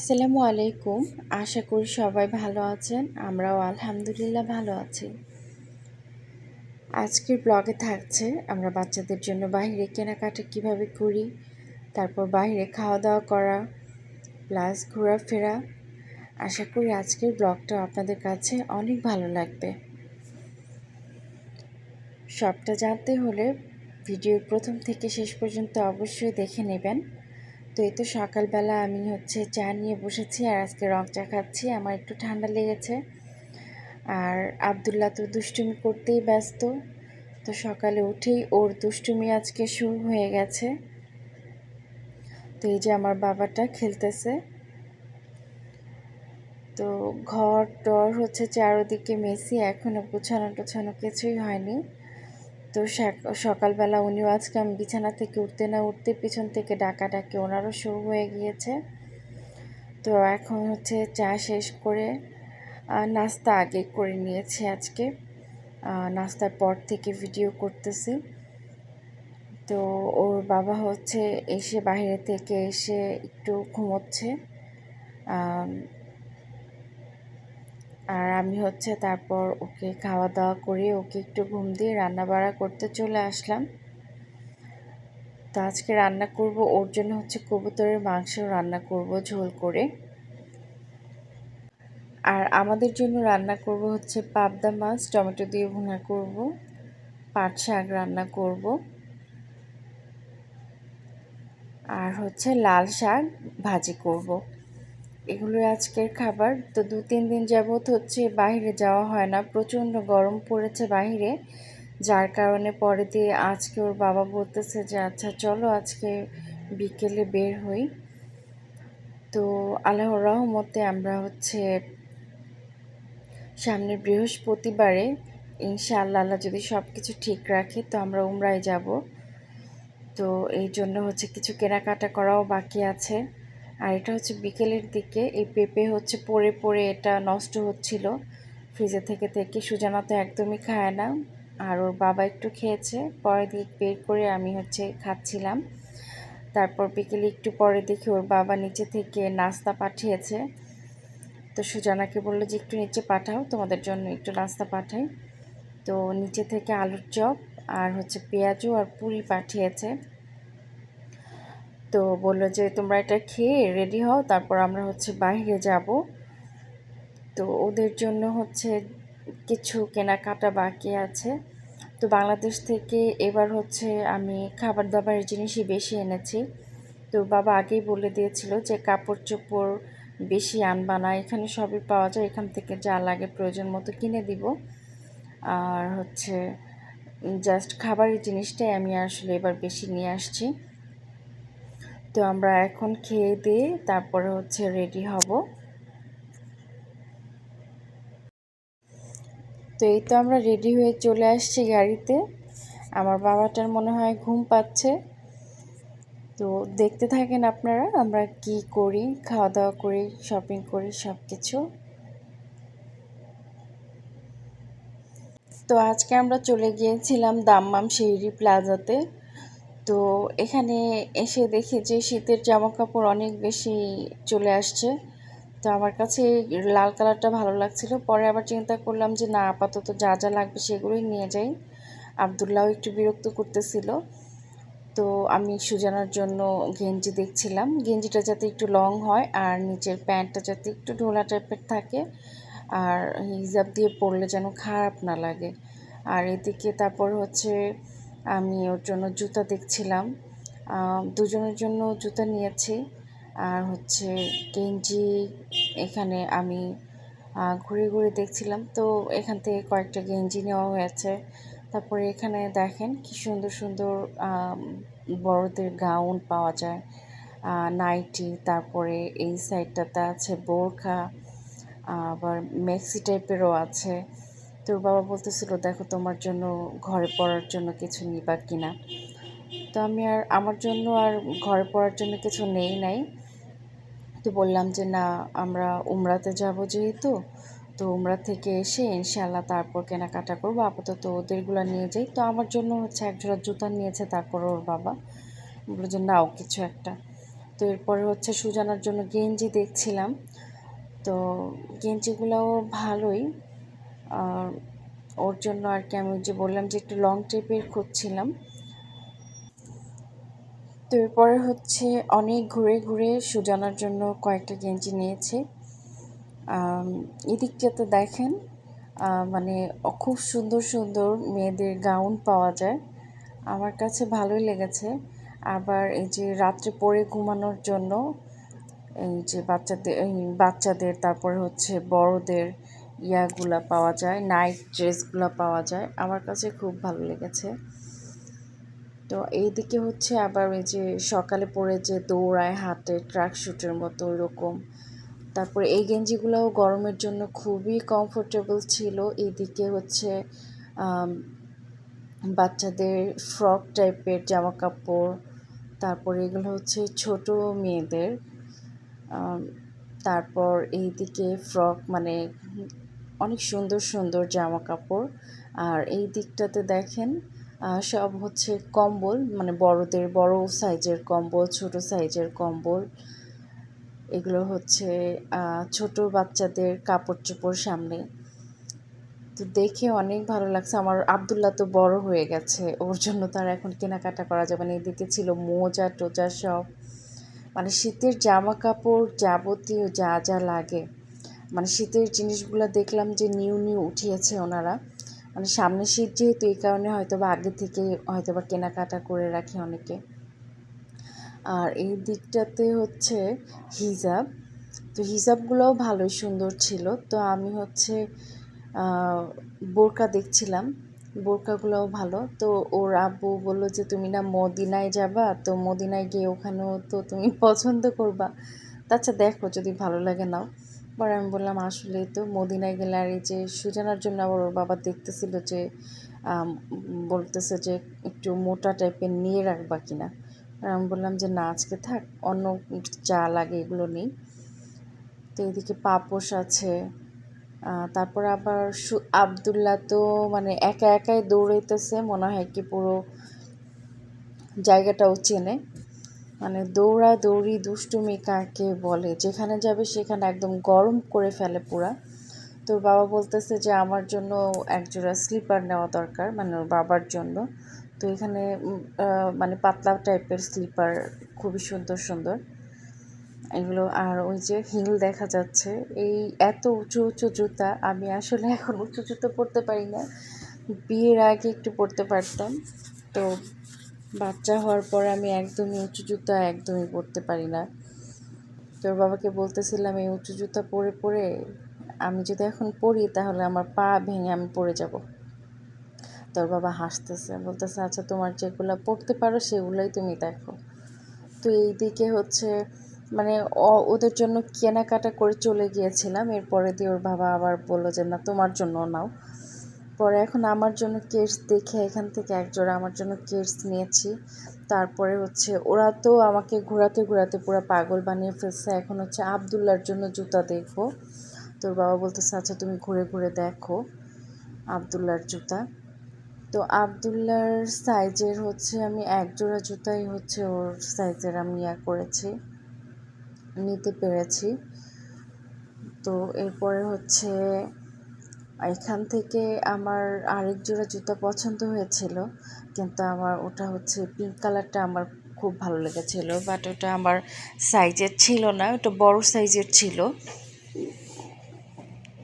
আসসালামু আলাইকুম। আশা করি সবাই ভালো আছেন। আমরাও আলহামদুলিল্লাহ ভালো আছি। আজকের ব্লগে থাকছে, আমরা বাচ্চাদের জন্য বাইরে কেনাকাটা কীভাবে করি, তারপর বাইরে খাওয়া দাওয়া করা, প্লাস ঘোরাফেরা। আশা করি আজকের ব্লগটা আপনাদের কাছে অনেক ভালো লাগবে। সবটা জানতে হলে ভিডিওর প্রথম থেকে শেষ পর্যন্ত অবশ্যই দেখে নেবেন। তো এই তো সকালবেলা আমি হচ্ছে চা নিয়ে বসেছি আর আজকে রং চা খাচ্ছি। আমার একটু ঠান্ডা লেগেছে। আর আবদুল্লাহ তো দুষ্টুমি করতেই ব্যস্ত। তো সকালে উঠেই ওর দুষ্টুমি আজকে শুরু হয়ে গেছে। তো এই যে আমার বাবাটা খেলতেছে। তো ঘর টর হচ্ছে চারোদিকে মেসি। এখনও গোছানো টোছানো কিছুই হয়নি। তো সকালবেলা উনিও আজকে আমি বিছানা থেকে উঠতে না উঠতে পিছন থেকে ডাকা ডাকে ওনারও শুরু হয়ে গিয়েছে। তো এখন হচ্ছে চা শেষ করে নাস্তা আগে করে নিয়েছি আজকে। নাস্তার পর থেকে ভিডিও করতেছি। তো ওর বাবা হচ্ছে এসে বাইরে থেকে এসে একটু ঘুমোচ্ছে। আর আমি হচ্ছে তারপর ওকে খাওয়া দাওয়া করে ওকে একটু ঘুম দিয়ে রান্না বাড়া করতে চলে আসলাম। তো আজকে রান্না করব, ওর জন্য হচ্ছে কবুতরের মাংস রান্না করব ঝোল করে। আর আমাদের জন্য রান্না করব হচ্ছে পাবদা মাছ, টমেটো দিয়ে ভুনা করব, পাট শাক রান্না করব। আর হচ্ছে লাল শাক ভাজি করব। এগুলো আজকের খাবার। তো দু, তিন দিন যাবৎ হচ্ছে বাইরে যাওয়া হয় না। প্রচণ্ড গরম পড়েছে বাইরে যার কারণে পরে দিয়ে আজকে ওর বাবা বলতেছে যে আচ্ছা চলো আজকে বিকেলে বের হই। তো আল্লাহর রহমতে আমরা হচ্ছে সামনের বৃহস্পতিবারে ইনশাআল্লাহ আল্লাহ যদি সব কিছু ঠিক রাখে, তো আমরা উমরায় যাব। তো এই জন্য হচ্ছে কিছু কেনাকাটা করাও বাকি আছে। আর এটা হচ্ছে বিকেলের দিকে, এই পেঁপে হচ্ছে পড়ে পড়ে এটা নষ্ট হচ্ছিল। ফ্রিজে থেকে থেকে সুজানা তো একদমই খায় না। আর ওর বাবা একটু খেয়েছে, পরে দিক বের করে আমি হচ্ছে খাচ্ছিলাম। তারপর বিকেলে একটু পরে দেখি ওর বাবা নিচে থেকে নাস্তা পাঠিয়েছে। তো সুজানাকে বলল যে, একটু নিচে পাঠাও, তোমাদের জন্য একটু নাস্তা পাঠাই। তো নিচে থেকে আলুর চপ আর হচ্ছে পেঁয়াজও আর পুরি পাঠিয়েছে। তো বলল যে, তোমরা এটা খেয়ে রেডি হও, তারপর আমরা হচ্ছে বাইরে যাব। তো ওদের জন্য হচ্ছে কিছু কেনাকাটা বাকি আছে। তো বাংলাদেশ থেকে এবার হচ্ছে আমি খাবার দাবারের জিনিসই বেশি এনেছি। তো বাবা আগেই বলে দিয়েছিল যে কাপড় চোপড় বেশি আনবা না, এখানে সবই পাওয়া যায়, এখান থেকে যা লাগে প্রয়োজন মতো কিনে দিব। আর হচ্ছে জাস্ট খাবারের জিনিসটাই আমি আসলে এবার বেশি নিয়ে আসছি। তো আমরা এখন খেয়ে দিয়ে তারপরে হচ্ছে রেডি হব। তো এই তো আমরা রেডি হয়ে চলে আসছি গাড়িতে। আমার বাবাটার মনে হয় ঘুম পাচ্ছে। তো দেখতে থাকেন আপনারা, আমরা কি করি খাওয়া দাওয়া করি শপিং করি সব কিছু তো আজকে আমরা চলে গিয়েছিলাম দাম্মাম শেহরি প্লাজাতে। তো এখানে এসে দেখি যে শীতের জামা কাপড় অনেক বেশি চলে আসছে। তো আমার কাছে লাল কালারটা ভালো লাগছিল। পরে আবার চিন্তা করলাম যে, না, আপাতত যা যা লাগবে সেগুলোই নিয়ে যাই। আবদুল্লাহ একটু বিরক্ত করতেছিল। তো আমি সুজানার জন্য গেঞ্জি দেখছিলাম। গেঞ্জিটা যাতে একটু লং হয় আর নিচের প্যান্টটা যাতে একটু ঢোলা টাইপের থাকে আর হিজাব দিয়ে পরলে যেন খারাপ না লাগে। আর এদিকে তারপর হচ্ছে আমি ওর জন্য জুতা দেখছিলাম। দুজনের জন্য জুতা নিয়েছি। আর হচ্ছে গেঞ্জি এখানে আমি ঘুরে ঘুরে দেখছিলাম। তো এখান থেকে কয়েকটা গেঞ্জি নেওয়া হয়েছে। তারপরে এখানে দেখেন কি সুন্দর সুন্দর বড়দের গাউন পাওয়া যায়। নাইটি, তারপরে এই সাইডটাতে আছে বোরখা, আবার মেক্সি টাইপেরও আছে। তোর বাবা বলতেছিল, দেখো তোমার জন্য ঘরে পড়ার জন্য কিছু নিবা কিনা। তো আমি আর, আমার জন্য আর ঘরে পড়ার জন্য কিছু নেই নাই। তো বললাম যে, না, আমরা উমরাতে যাব যেহেতু, তো উমরা থেকে এসে ইনশাল্লাহ তারপর কেনাকাটা করব। আপাতত ওদেরগুলো নিয়ে যাই। তো আমার জন্য হচ্ছে এক জোড়া জুতা নিয়েছে তারপর ওর বাবা। বলল যে, নাও কিছু একটা। তো এরপরে হচ্ছে সুজানার জন্য গেঞ্জি দেখছিলাম। তো গেঞ্জিগুলোও ভালোই। ওর জন্য আর কি আমি যে বললাম যে একটু লং ট্রিপের খুঁজছিলাম তো এরপরে হচ্ছে অনেক ঘুরে ঘুরে সুজানার জন্য কয়েকটা গেঞ্জি নিয়েছি। এদিকটাতে দেখেন মানে খুব সুন্দর সুন্দর মেয়েদের গাউন পাওয়া যায়। আমার কাছে ভালোই লেগেছে। আবার এই যে রাত্রে পরে ঘুমানোর জন্য এই যে বাচ্চাদের বাচ্চাদের, তারপরে হচ্ছে বড়দের ইয়াগুলা পাওয়া যায় নাইট ড্রেসগুলো পাওয়া যায়। আমার কাছে খুব ভালো লেগেছে। তো এইদিকে হচ্ছে আবার ওই যে সকালে পরে যে দৌড়ায় হাতে ট্রাক শ্যুটের মতো ওইরকম। তারপরে এই গেঞ্জিগুলোও গরমের জন্য খুবই কমফোর্টেবল ছিল। এইদিকে হচ্ছে বাচ্চাদের ফ্রক টাইপের জামা কাপড় তারপরে এগুলো হচ্ছে ছোট মেয়েদের। তারপর এইদিকে ফ্রক মানে অনেক সুন্দর সুন্দর জামা কাপড় আর এই দিকটাতে দেখেন সব হচ্ছে কম্বল মানে বড়দের, বড় সাইজের কম্বল, ছোট সাইজের কম্বল। এগুলো হচ্ছে ছোট বাচ্চাদের কাপড় চোপড় সামনে। তো দেখে অনেক ভালো লাগছে। আমার আবদুল্লাহ তো বড় হয়ে গেছে। ওর জন্য তার এখন কেনাকাটা করা যাবে না। এদিকে ছিল মোজা, টোজা সব। মানে শীতের জামা কাপড় যাবতীয় যা যা লাগে। মানে শীতের জিনিসগুলো দেখলাম যে নিউ নিউ উঠিয়েছে ওনারা। মানে সামনে শীত যেহেতু, এই কারণে হয়তো বা আগে থেকে হয়তো বা কেনাকাটা করে রাখে অনেকে। আর এই দিকটাতে হচ্ছে হিজাব। তো হিজাবগুলোও ভালোই সুন্দর ছিল। তো আমি হচ্ছে বোরকা দেখছিলাম। বোরকাগুলোও ভালো। তো ওর আব্বু বলল যে, তুমি না মদিনায় যাবা? তো মদিনায় গিয়ে ওখানেও তো তুমি পছন্দ করবা? তা আচ্ছা দেখো, যদি ভালো লাগে নাও। পরে আমি বললাম আসলেই তো মদিনায় গেলে আর এই যে সুজানার জন্য আবার ওর বাবা দেখতেছিল যে বলতেছে যে একটু মোটা টাইপের নিয়ে রাখবা কিনা। আমি বললাম যে, না, আজকে থাক, অন্য যা লাগে এগুলো নেই। তো এদিকে পাপোশ আছে তারপর আবার সু- আবদুল্লাহ তো মানে একা একাই দৌড়াইতেছে, মনে হয় কি পুরো জায়গাটাও চেনে। মানে দৌড়া দৌড়ি দুষ্টুমি কাকে বলে? যেখানে যাবে সেখানে একদম গরম করে ফেলে পুরা। তোর বাবা বলতেছে যে, আমার জন্য একজোড়া স্লিপার নেওয়া দরকার। মানে ওর বাবার জন্য। তো এখানে মানে পাতলা টাইপের স্লিপার, খুবই সুন্দর সুন্দর। এগুলো, আর ওই যে হিল দেখা যাচ্ছে। এই এত উঁচু উঁচু জুতা, আমি আসলে এখন উঁচু জুতো পরতে পারি না। বিয়ের আগে একটু পরতে পারতাম। তো বাচ্চা হওয়ার পর আমি একদমই উঁচু জুতা একদমই পরতে পারি না। তোর বাবাকে বলতেছিলাম, এই উঁচু জুতা পরে পরে আমি যদি এখন পরি তাহলে আমার পা ভেঙে আমি পড়ে যাব। তোর বাবা হাসতেছে, বলতেছে আচ্ছা তোমার যেগুলো পড়তে পারো সেগুলোই তুমি দেখো। তো এই দিকে হচ্ছে মানে ওদের জন্য কেনাকাটা করে চলে গিয়েছিলাম। এরপরে দিয়ে ওর বাবা আবার বলল যে, না, তোমার জন্য নাও। পরে এখন আমার জন্য কেটস দেখে এখান থেকে একজোড়া আমার জন্য কেটস নিয়েছি। তারপরে হচ্ছে ওরা তো আমাকে ঘোরাতে ঘোরাতে পুরো পাগল বানিয়ে ফেলছে। এখন হচ্ছে আবদুল্লার জন্য জুতা দেখব। তোর বাবা বলতেছে আচ্ছা তুমি ঘুরে ঘুরে দেখো আবদুল্লার জুতা। তো আবদুল্লার সাইজের হচ্ছে আমি এক জোড়া জুতাই হচ্ছে ওর সাইজের আমি ইয়া করেছি, নিতে পেরেছি। তো এরপরে হচ্ছে এখান থেকে আমার আরেক জোড়া জুতা পছন্দ হয়েছিল, কিন্তু আমার ওটা হচ্ছে পিঙ্ক কালারটা আমার খুব ভালো লেগেছিল বাট ওটা আমার সাইজের ছিল না, ওটা বড় সাইজের ছিল।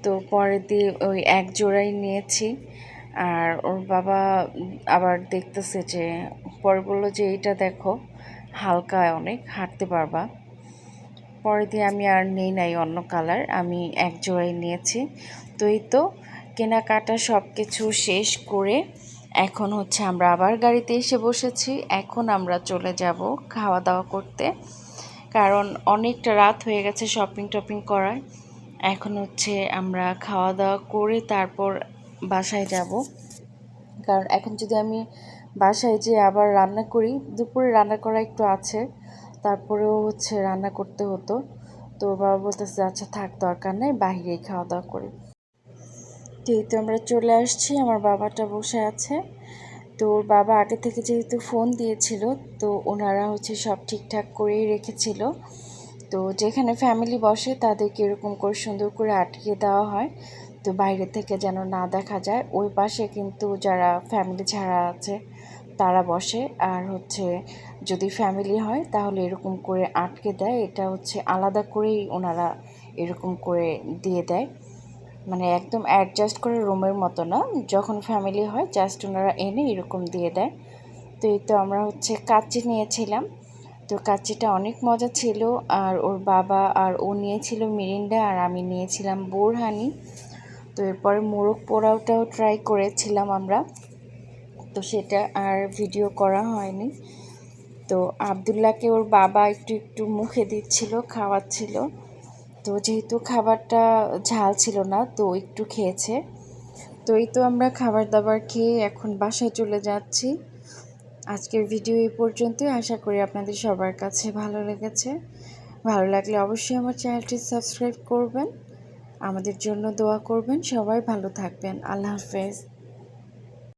তো পরে দিয়ে ওই এক জোড়াই নিয়েছি, আর ওর বাবা আবার দেখতেছে যে, পরে বলল যে, এইটা দেখো, হালকা অনেক, হাঁটতে পারবা। পরে দিয়ে আমি আর নেই নাই অন্য কালার আমি এক জোড়াই নিয়েছি। তো এই তো কেনাকাটা সব কিছু শেষ করে এখন হচ্ছে আমরা আবার গাড়িতে এসে বসেছি। এখন আমরা চলে যাব খাওয়া দাওয়া করতে। কারণ অনেকটা রাত হয়ে গেছে শপিং টপিং করায় এখন হচ্ছে আমরা খাওয়া দাওয়া করে তারপর বাসায় যাব। কারণ এখন যদি আমি বাসায় যেয়ে আবার রান্না করি, দুপুরে রান্না করা একটু আছে, তারপরেও হচ্ছে রান্না করতে হতো। তো বাবা বলতেছে আচ্ছা থাক, দরকার নেই বাহিরেই খাওয়া দাওয়া করি। তো এই তো আমরা চলে আসছি, আমার বাবাটা বসে আছে। তো ওর বাবা আগে থেকে যেহেতু ফোন দিয়েছিল, তো ওনারা হচ্ছে সব ঠিকঠাক করেই রেখেছিল। তো যেখানে ফ্যামিলি বসে, তাদেরকে এরকম করে সুন্দর করে আটকে দেওয়া হয়। তো বাইরে থেকে যেন না দেখা যায়, ওই পাশে কিন্তু যারা ফ্যামিলি ছাড়া আছে, তারা বসে। আর হচ্ছে যদি ফ্যামিলি হয়, তাহলে এরকম করে আটকে দেয়। এটা হচ্ছে আলাদা করেই ওনারা এরকম করে দিয়ে দেয়। মানে একদম অ্যাডজাস্ট করে রুমের মতো না। যখন ফ্যামিলি হয় জাস্ট ওনারা এনে এরকম দিয়ে দেয়। তো এই তো আমরা হচ্ছে কাচ্চি নিয়েছিলাম। তো কাচ্চিটা অনেক মজা ছিল। আর ওর বাবা আর ও নিয়েছিল মিরিন্ডা আর আমি নিয়েছিলাম বোরহানি। তো এরপরে মোরগ পোড়াওটাও ট্রাই করেছিলাম আমরা। তো সেটা আর ভিডিও করা হয়নি। তো আবদুল্লাহকে ওর বাবা একটু একটু মুখে দিচ্ছিল, খাওয়াচ্ছিল। তো যেহেতু খাবারটা ঝাল ছিল না, তো একটু খেয়েছে। তো এই তো আমরা খাবার দাবার খেয়ে এখন বাসায় চলে যাচ্ছি। আজকের ভিডিও এই পর্যন্তই। আশা করি আপনাদের সবার কাছে ভালো লেগেছে। ভালো লাগলে অবশ্যই আমার চ্যানেলটি সাবস্ক্রাইব করবেন। আমাদের জন্য দোয়া করবেন। সবাই ভালো থাকবেন। আল্লাহ হাফেজ।